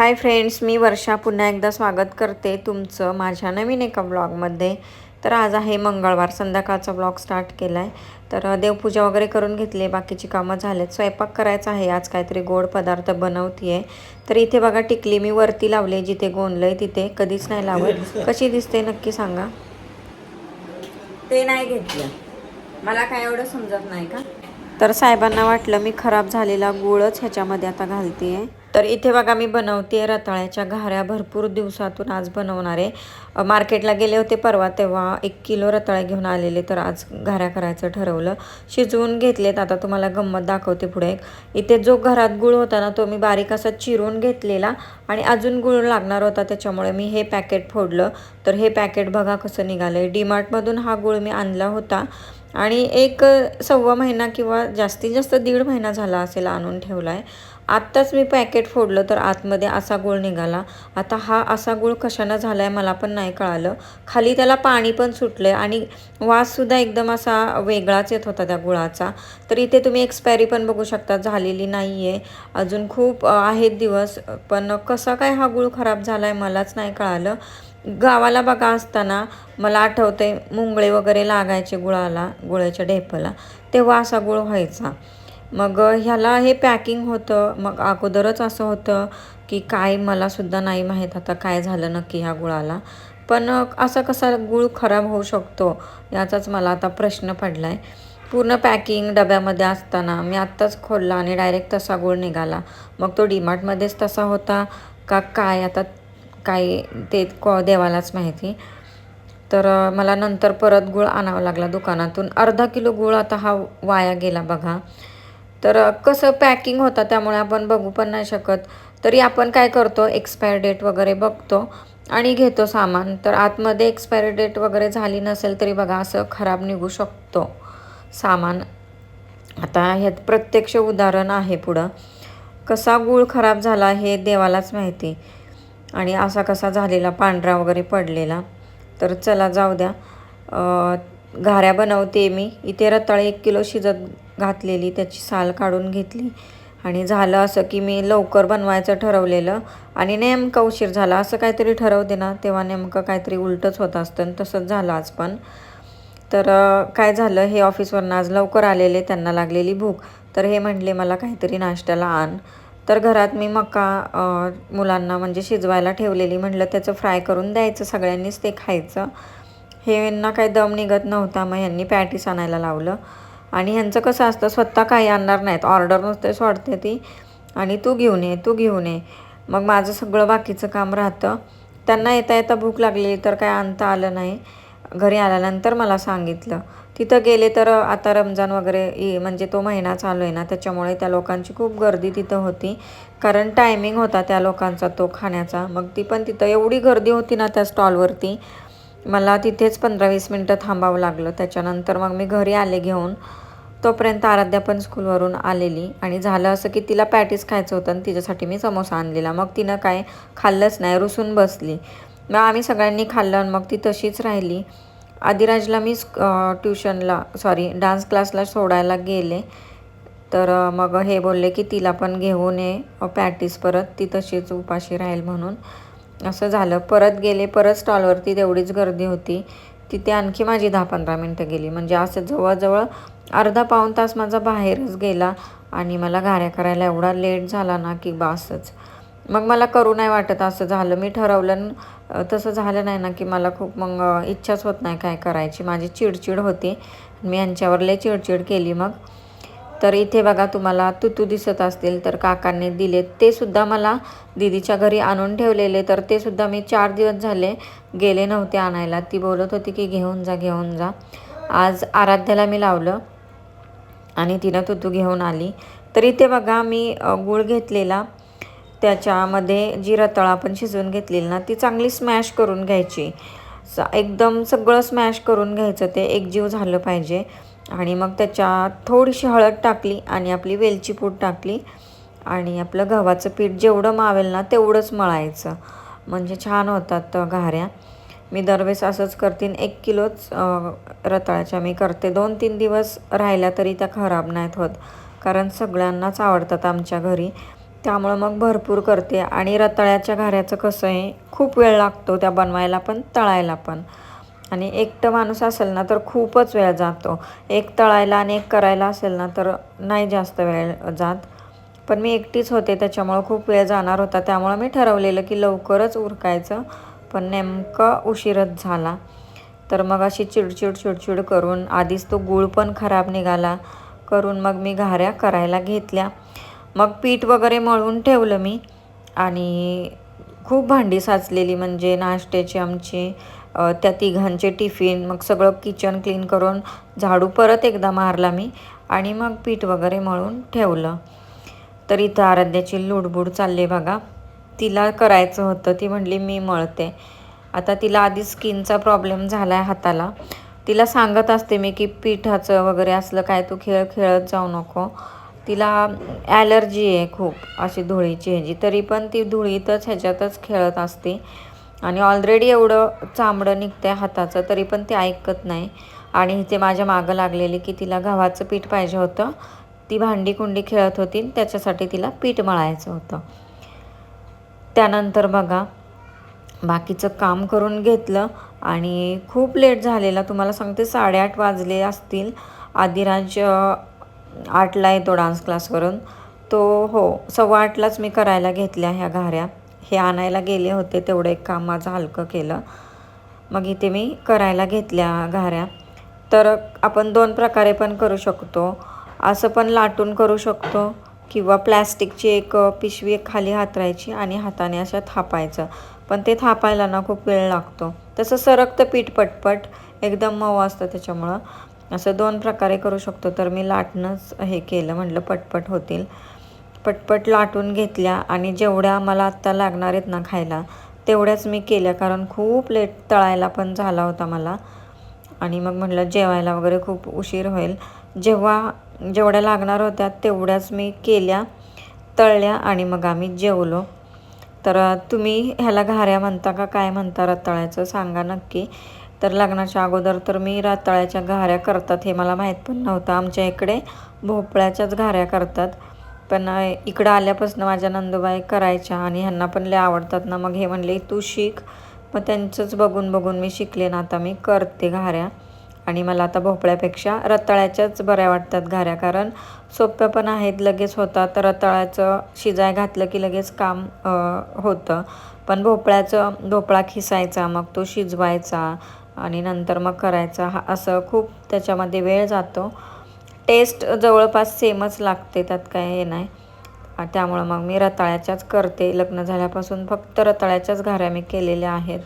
Hi friends मी वर्षा. पुन्हा एकदा स्वागत करते तुमचं माझ्या नवीन एका ब्लॉगमध्ये तर आज आहे मंगळवार. संध्याकाळचा ब्लॉग स्टार्ट केला आहे तर देवपूजा वगैरे करून घेतली. आहे बाकीची कामं झालेत. स्वयंपाक करायचा आहे. आज काहीतरी गोड पदार्थ बनवते आहे तर इथे बघा टिकली मी वरती लावली जिथे गोंदलं आहे तिथे. कधीच नाही लावत. कशी दिसते नक्की सांगा. ते नाही घेतलं. मला काय एवढं समजत नाही का? तर साहेबांना वाटलं मी खराब झालेला गुळच ह्याच्यामध्ये आता घालते तर इथे बघा मी बनवते रताळ्याच्या घाऱ्या. भरपूर दिवसातून आज बनवणार आहे. मार्केटला गेले होते परवा तेव्हा एक किलो रताळे घेऊन आलेले तर आज घाऱ्या करायचं ठरवलं. शिजवून घेतलेत. आता तुम्हाला गंमत दाखवते पुढे इथे जो घरात गुळ होता ना तो मी बारीक असा चिरून घेतलेला आणि अजून गुळ लागणार होता त्याच्यामुळे मी हे पॅकेट फोडलं. तर हे पॅकेट बघा कसं निघालं आहे डीमार्टमधून हा गुळ मी आणला होता आणि एक सव्वा महिना किंवा जास्तीत जास्त दीड महिना झाला असेल आणून ठेवला आहे आत्ताच मी पॅकेट फोडलं तर आतमध्ये असा गुळ निघाला. आता हा असा गुळ कशानं झाला आहे मला पण नाही कळालं. खाली त्याला पाणी पण सुटलं आहे आणि वाससुद्धा एकदम असा वेगळाच येत होता त्या गुळाचा. तर इथे तुम्ही एक्सपायरी पण बघू शकता झालेली नाही आहे अजून खूप आहेत दिवस पण कसा काय हा गुळ खराब झाला आहे मलाच नाही कळालं. गावाला बघा असताना मला आठवते मुंगळे वगैरे लागायचे गुळाला गुळाच्या ढेपला. तेव्हा असा गुळ व्हायचा. मग ह्याला हे पॅकिंग होतं. मग अगोदरच असं होतं की काय मलासुद्धा नाही माहीत आता काय झालं नक्की ह्या गुळाला. पण असा कसा गुळ खराब होऊ शकतो याचाच मला आता प्रश्न पडला आहे पूर्ण पॅकिंग डब्यामध्ये असताना मी आत्ताच खोलला आणि डायरेक्ट तसा गुळ निघाला. मग तो डीमार्टमध्येच तसा होता का काय आता काय ते को देवालाच माहिती. तर मला नंतर परत गुळ आणावा लागला दुकानातून. अर्धा किलो गुळ आता हा वाया गेला बघा. तर कसं पॅकिंग होतं त्यामुळे आपण बघू पण नाही शकत. तरी आपण काय करतो एक्सपायर डेट वगैरे बघतो आणि घेतो सामान. तर आतमध्ये एक्सपायरी डेट वगैरे झाली नसेल तरी बघा असं खराब निघू शकतो सामान. आता ह्यात प्रत्यक्ष उदाहरण आहे पुढं. कसा गूळ खराब झाला हे देवालाच माहिती. आणि असा कसा झालेला पांढरा वगैरे पडलेला. तर चला जाऊ द्या. घाऱ्या बनवते मी. इथे रताळे एक किलो शिजत घातलेली त्याची साल काढून घेतली. आणि झालं असं की मी लवकर बनवायचं ठरवलेलं. आणि नेमकं उशीर झाला. असं काहीतरी ठरवते ना तेव्हा नेमकं काहीतरी उलटंच होत असतं तसंच झालं आज पण. तर काय झालं? हे ऑफिसवरनं आज लवकर आलेले त्यांना लागलेली भूक. तर हे म्हटले मला काहीतरी नाश्त्याला आण. तर घरात मी मका मुलांना म्हणजे शिजवायला ठेवलेली. म्हटलं त्याचं फ्राय करून द्यायचं सगळ्यांनीच ते खायचं. हे यांना काही दम निघत नव्हता. मग यांनी पॅटीस आणायला लावलं. आणि ह्यांचं कसं असतं स्वतः काही आणणार नाहीत. ऑर्डर नुसतेच वाढते ती. आणि तू घेऊन ये तू घेऊन ये. मग माझं सगळं बाकीचं काम राहतं. त्यांना येता येता भूक लागली तर काय आणता आलं नाही. घरी आल्यानंतर मला सांगितलं. तिथं गेले तर आता रमजान वगैरे म्हणजे तो महिना चालू आहे ना त्याच्यामुळे त्या लोकांची खूप गर्दी तिथं होती. कारण टायमिंग होता त्या लोकांचा तो खाण्याचा. मग ती पण तिथं एवढी गर्दी होती ना त्या स्टॉलवरती मला तिथेच पंधरा वीस मिनटं थांबावं लागलं. त्याच्यानंतर मग मी घरी आले घेऊन. तोपर्यंत आराध्या पण स्कूलवरून आलेली आणि झालं असं की तिला पॅटीस खायचं होतं आणि तिच्यासाठी मी समोसा आणलेला. मग तिनं काय खाल्लंच नाही रुसून बसली. मग आम्ही सगळ्यांनी खाल्लं आणि मग ती तशीच राहिली. आदिराजला मी ट्युशनला सॉरी डान्स क्लासला सोडायला गेले. तर मग हे बोलले की तिला पण घेऊन ये पॅटीस परत. ती तशीच उपाशी राहील म्हणून. असं झालं. परत गेले परत स्टॉलवरती तेवढीच गर्दी होती. तिथे आणखी माझी दहा पंधरा मिनटं गेली. म्हणजे असं जवळजवळ अर्धा पाऊण तास माझा बाहेरच गेला आणि मला घाऱ्या करायला एवढा लेट झाला ना की बासच. मग मला करू नाही वाटत असं झालं. मी ठरवलं तसं झालं नाही ना की मला खूप मग इच्छाच होत नाही काय करायची. माझी चिडचिड होती. मी यांच्यावर लय चिडचिड केली मग. तर इथे बघा तुम्हाला तुतू दिसत असतील तर काकांनी दिले. ते सुद्धा मला दिदीच्या घरी आणून ठेवलेले. तर ते सुद्धा मी चार दिवस झाले गेले नव्हते आणायला. ती बोलत होती की घेऊन जा घेऊन जा. आज आराध्याला मी लावलं. आणि तिनं तुतू घेऊन आली. तर इथे बघा मी गूळ घेतलेला. त्याच्यामध्ये जी रताळ आपण शिजवून घेतलेली ना ती चांगली स्मॅश करून घ्यायची. एकदम सगळं स्मॅश करून घ्यायचं ते एकजीव झालं पाहिजे. आणि मग त्याच्यात थोडीशी हळद टाकली आणि आपली वेलची पूड टाकली. आणि आपलं गव्हाचं पीठ जेवढं मावेल ना तेवढंच मळायचं. म्हणजे छान होतात घाऱ्या मी दरवेळेस असंच करतीन. एक किलोच रताळ्याच्या मी करते. दोन तीन दिवस राहिल्या तरी त्या खराब नाहीत होत. कारण सगळ्यांनाच आवडतात आमच्या घरी. त्यामुळं मग भरपूर करते. आणि रताळ्याच्या घाऱ्याचं कसं आहे खूप वेळ लागतो त्या बनवायला पण तळायला पण. आणि एकटं माणूस असेल ना तर खूपच वेळ जातो. एक तळायला आणि एक करायला असेल ना तर नाही जास्त वेळ जात. पण मी एकटीच होते त्याच्यामुळं खूप वेळ जाणार होता. त्यामुळं मी ठरवलेलं की लवकरच उरकायचं. पण नेमकं उशीरच झाला. तर मग अशी चिडचिड चिडचिड करून आधीच तो गूळ पण खराब निघाला. करून मग मी घाऱ्या करायला घेतल्या. मग पीठ वगैरे मळून ठेवलं मी. आणि खूप भांडी साचलेली म्हणजे नाश्त्याची आमची त्या तिघांचे टिफिन मग सगळं किचन क्लीन करून झाडू परत एकदा मारला मी आणि मग पीठ वगैरे मळून ठेवलं. तर इथं आराध्याची लुडबुड चालली बघा. तिला करायचं होतं ती म्हणली मी मळते. आता तिला आधी स्किनचा प्रॉब्लेम झाला आहे हाताला. तिला सांगत असते मी की पिठाचं वगैरे असलं काय तू खेळ खेळत जाऊ नको. तिला ॲलर्जी आहे खूप अशी धुळीची ह्याची. तरी पण ती धुळीतच ह्याच्यातच खेळत असते. आणि ऑलरेडी एवढं चांबडं निघतं आहे हाताचं तरी पण ते ऐकत नाही. आणि इथे माझ्या मागं लागलेली की तिला गव्हाचं पीठ पाहिजे होतं. ती भांडी कुंडी खेळत होती त्याच्यासाठी तिला पीठ मळायचं होतं. त्यानंतर बघा बाकीचं काम करून घेतलं आणि खूप लेट झालेला तुम्हाला सांगते साडेआठ वाजले असतील. आदिराज आठला येतो डान्स क्लासवरून. तो हो सव्वा आठलाच मी करायला घेतल्या ह्या घाऱ्या. हे आणायला गेले होते तेवढं एक काम माझं हलकं केलं. मग इथे मी करायला घेतल्या घाऱ्या. तर आपण दोन प्रकारे पण करू शकतो. असं पण लाटून करू शकतो. किंवा प्लॅस्टिकची एक पिशवी एक खाली हातरायची आणि हाताने अशा थापायचं. पण ते थापायला ना खूप वेळ लागतो. तसं सरकतं पीठ पटपट. एकदम मऊ असतं त्याच्यामुळं. असं दोन प्रकारे करू शकतो. तर मी लाटणंच हे केलं. म्हटलं पटपट होतील. पटपट लाटून घेतल्या आणि जेवढ्या मला आत्ता लागणार आहेत ना खायला तेवढ्याच मी केल्या. कारण खूप लेट तळायला पण झाला होता मला. आणि मग म्हटलं जेवायला वगैरे खूप उशीर होईल. जेव्हा जेवढ्या लागणार होत्या तेवढ्याच मी केल्या तळल्या आणि मग आम्ही जेवलो. तर तुम्ही ह्याला घाऱ्या म्हणता का? काय म्हणता रताळ्याचं? सांगा नक्की. तर लग्नाच्या अगोदर तर मी रताळ्याच्या घाऱ्या करतात हे मला माहीत पण नव्हतं. आमच्या इकडे भोपळ्याच्याच घाऱ्या करतात. पण इकडं आल्यापासून माझ्या नंदुबाई करायच्या आणि ह्यांना पण लय आवडतात ना. मग हे म्हणले तू शिक. मग त्यांचंच बघून बघून मी शिकले ना आता मी करते घाऱ्या. आणि मला आता भोपळ्यापेक्षा रताळ्याच्याच बऱ्या वाटतात घाऱ्या कारण सोप्या पण आहेत लगेच होतात. रताळ्याचं शिजाय घातलं की लगेच काम होतं. पण भोपळ्याचं भोपळा खिसायचा मग तो शिजवायचा आणि नंतर मग करायचा. हा असं खूप त्याच्यामध्ये वेळ जातो. टेस्ट जवळपास सेमच लागते त्यात काय हे नाही. त्यामुळं मग मी रताळ्याच्याच करते. लग्न झाल्यापासून फक्त रताळ्याच्याच घाऱ्या मी केलेल्या आहेत.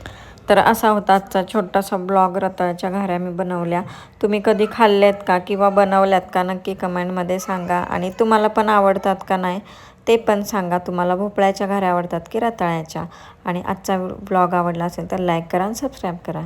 तर असा होता आजचा छोटासा ब्लॉग रताळ्याच्या घाऱ्या मी बनवल्या. तुम्ही कधी खाल्ल्यात का किंवा बनवल्यात का नक्की कमेंटमध्ये सांगा. आणि तुम्हाला पण आवडतात का नाही ते पण सांगा. तुम्हाला भोपळ्याच्या घाऱ्या आवडतात की रताळ्याच्या. आणि आजचा ब्लॉग आवडला असेल तर लाईक करा आणि सबस्क्राईब करा.